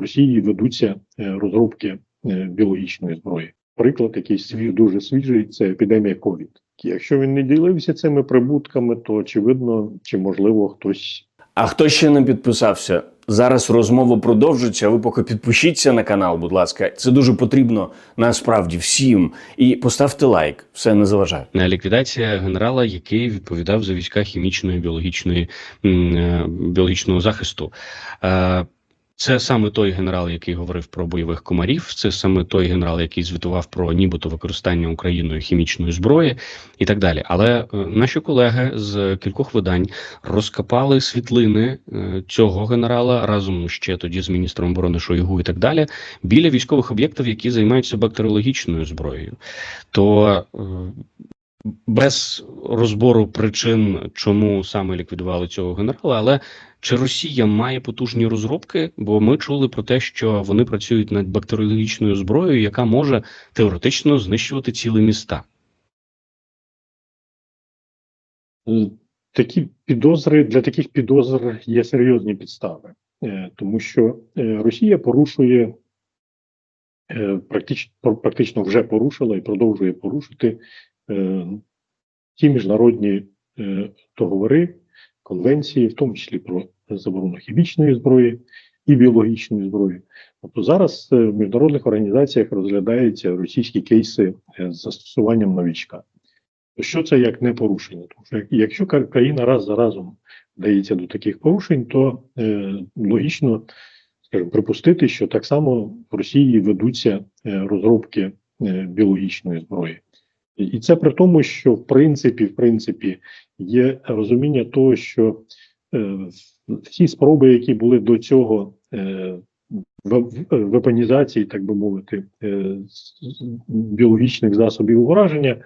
в Росії ведуться е, розробки е, біологічної зброї. Приклад, який свіж, дуже свіжий, це епідемія ковід. Якщо він не ділився цими прибутками, то очевидно, чи можливо хтось А хто ще не підписався? Зараз розмова продовжиться. Ви поки підпишіться на канал, будь ласка. Це дуже потрібно насправді всім. І поставте лайк, все не заважає. Ліквідація генерала, який відповідав за війська хімічної біологічної м, е, біологічного захисту. Це саме той генерал, який говорив про бойових комарів. Це саме той генерал, який звітував про нібито використання Україною хімічної зброї і так далі. Але е, наші колеги з кількох видань розкопали світлини е, цього генерала разом ще тоді з міністром оборони Шойгу і так далі біля військових об'єктів, які займаються бактеріологічною зброєю. То е, без розбору причин, чому саме ліквідували цього генерала, але чи Росія має потужні розробки? Бо ми чули про те, що вони працюють над бактеріологічною зброєю, яка може теоретично знищувати цілі міста. Е, такі підозри для таких підозр є серйозні підстави, Е, тому що е, Росія порушує практично, практично вже порушила і продовжує порушити е, ті міжнародні е, договори, конвенції, в тому числі про заборону хімічної зброї і біологічної зброї. Тобто зараз е, в міжнародних організаціях розглядаються російські кейси е, з застосуванням новічка. Що це як не порушення? Тому що якщо країна раз за разом вдається до таких порушень, то е, логічно скажімо, припустити, що так само в Росії ведуться е, розробки е, біологічної зброї. І- це при тому, що в принципі, в принципі, є розуміння того, що е, всі спроби, які були до цього е, в- вепонізації, так би мовити, е, біологічних засобів ураження,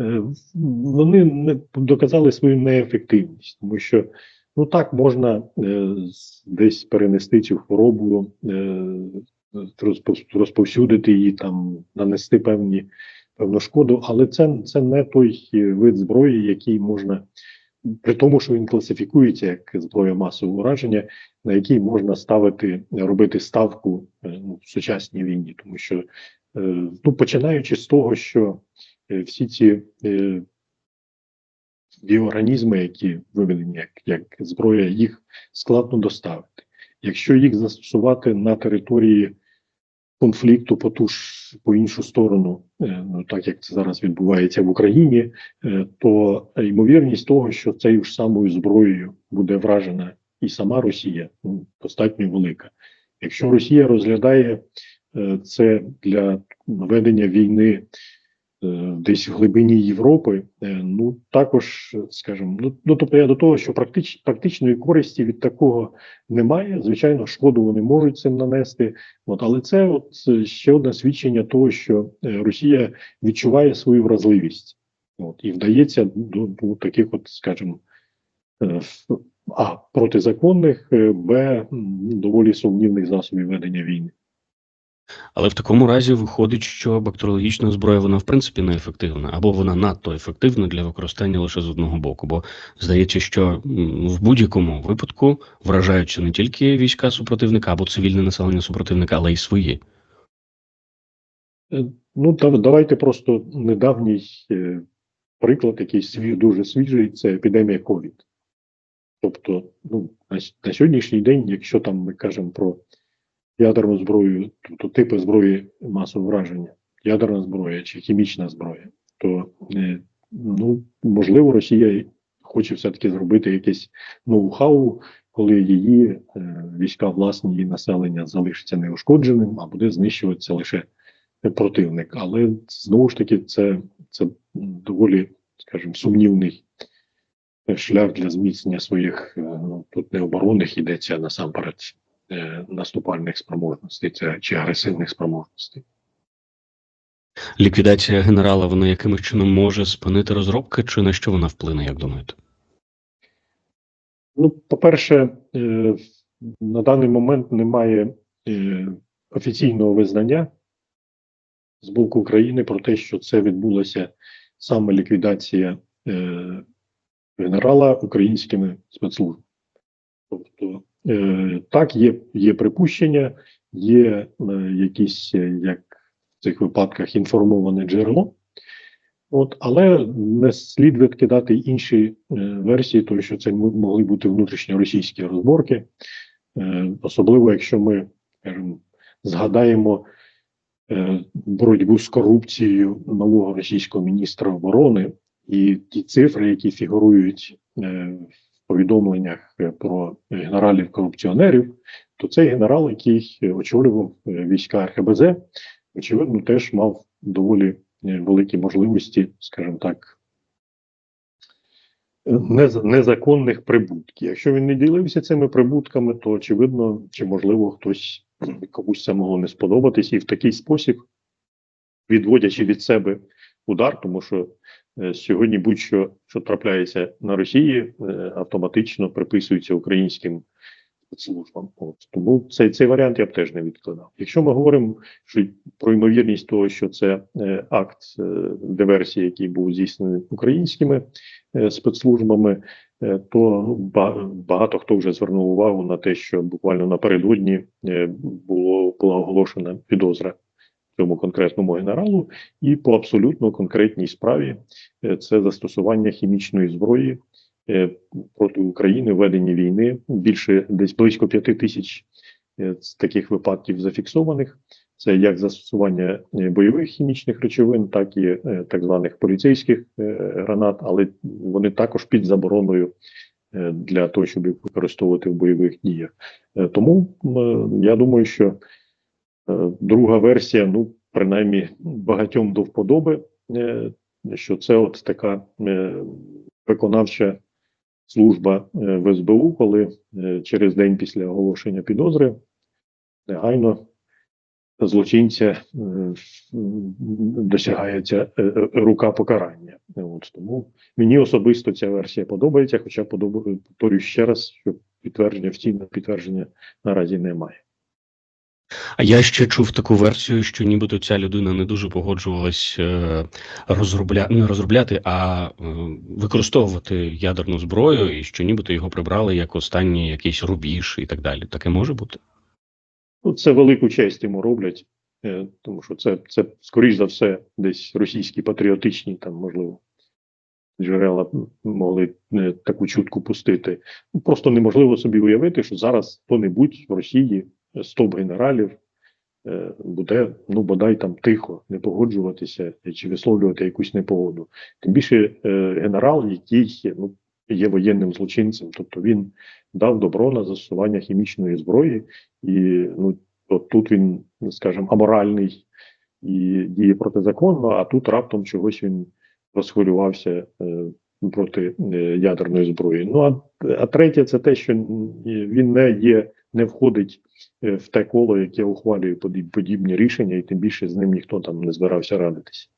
е, вони не доказали свою неефективність, тому що ну так можна е, десь перенести цю хворобу, е, розповсюдити її, там нанести певні певну шкоду, але це, це не той е, вид зброї, який можна. При тому, що він класифікується як зброя масового ураження, на який можна ставити, робити ставку е, ну, в сучасній війні, тому що е, ну, починаючи з того, що всі ці біоорганізми, які виведені як, як зброя, їх складно доставити. Якщо їх застосувати на території конфлікту по ту ж по іншу сторону, е, ну так як це зараз відбувається в Україні, е, то ймовірність того, що цією ж самою зброєю буде вражена і сама Росія, ну, достатньо велика. Якщо Росія розглядає е, це для ведення війни десь в глибині Європи, е, ну також, е, скажімо, ну, ну тобто я до того, що практич, практичної користі від такого немає. Звичайно, шкоду вони можуть цим нанести. От, але це от е, ще одне свідчення того, що е, Росія відчуває свою вразливість, от і вдається до, до таких, от, скажімо, е, а протизаконних, е, б доволі сумнівних засобів ведення війни. Але в такому разі виходить, що бактеріологічна зброя вона в принципі неефективна, або вона надто ефективна для використання лише з одного боку. Бо здається, що в будь-якому випадку вражаються не тільки війська супротивника або цивільне населення супротивника, але й свої. Е, Ну, давайте просто недавній е, приклад, який свіж, дуже свіжий, це епідемія ковід. Тобто, ну, на, на сьогоднішній день, якщо там ми кажемо про ядерну зброю, тобто типи зброї масового враження, ядерна зброя чи хімічна зброя, то е, ну, можливо, Росія хоче все-таки зробити якесь ноу-хау, коли її е, війська власні її населення залишиться неушкодженим, а буде знищуватися лише противник. Але знову ж таки, це, це доволі, скажімо, сумнівний шлях для зміцнення своїх е, ну, тут не оборонних йдеться насамперед е, наступальних спроможностей це чи агресивних спроможностей. Ліквідація генерала вона якимось чином може спинити розробки, чи на що вона вплине, як думаєте? Ну, по-перше, е, на даний момент немає е, офіційного визнання з боку України про те, що це відбулося саме ліквідація е, генерала українськими спецслужбами. Тобто, е, так, є, є припущення, є е, якісь, е, як в цих випадках, інформоване джерело. От, але не слід відкидати інші е, версії, тому що це могли бути внутрішньоросійські розборки, е, особливо якщо ми скажімо, згадаємо е, боротьбу з корупцією нового російського міністра оборони і ті цифри, які фігурують е, в повідомленнях е, про генералів-корупціонерів, то цей генерал, який очолював е, війська РХБЗ, очевидно, теж мав доволі е, великі можливості, скажімо так, незаконних прибутків. Якщо він не ділився цими прибутками, то очевидно, чи можливо хтось комусь це могло не сподобатись, і в такий спосіб, відводячи від себе удар, тому що сьогодні будь-що що трапляється на Росії, е, автоматично приписується українським спецслужбам. От тому цей, цей варіант я б теж не відкладав. Якщо ми говоримо що про ймовірність того, що це е, акт е, диверсії, який був здійснений українськими е, спецслужбами, е, то ба- багато хто вже звернув увагу на те, що буквально напередодні е, було була оголошена підозра цьому конкретному генералу, і по абсолютно конкретній справі е, це застосування хімічної зброї е, проти України, ведення війни. Більше десь близько п'яти тисяч е, таких випадків зафіксованих. Це як застосування бойових хімічних речовин, так і так званих поліцейських гранат, але вони також під забороною для того, щоб їх використовувати в бойових діях. Тому я думаю, що друга версія, ну принаймні багатьом до вподоби, е, що це от така е, виконавча служба е, в СБУ, коли е, через день після оголошення підозри негайно злочинця е, досягається е, е, рука покарання. От тому мені особисто ця версія подобається, хоча повторюю ще раз, що підтвердження офіційного підтвердження наразі немає. А я ще чув таку версію, що нібито ця людина не дуже погоджувалась е, розробля... не розробляти, а е, використовувати ядерну зброю, і що нібито його прибрали як останній якийсь рубіж і так далі. Таке може бути? Ну, це велику честь йому роблять, е, тому що це, це скоріш за все, десь російські патріотичні, там, можливо, джерела могли таку чутку пустити. Ну, Просто неможливо собі уявити, що зараз хто-небудь в Росії, стоп генералів, е, буде, ну, бодай там тихо, не погоджуватися чи висловлювати якусь непогоду. Тим більше е, генерал, який ну, є воєнним злочинцем, тобто він дав добро на застосування хімічної зброї, і ну, от тут він, скажімо, аморальний і діє протизаконно, а тут раптом чогось він розхвилювався е, проти ядерної зброї. Ну а, а третє, це те, що він не є, не входить е, в те коло, яке ухвалює подібні рішення, і тим більше з ним ніхто там не збирався радитися.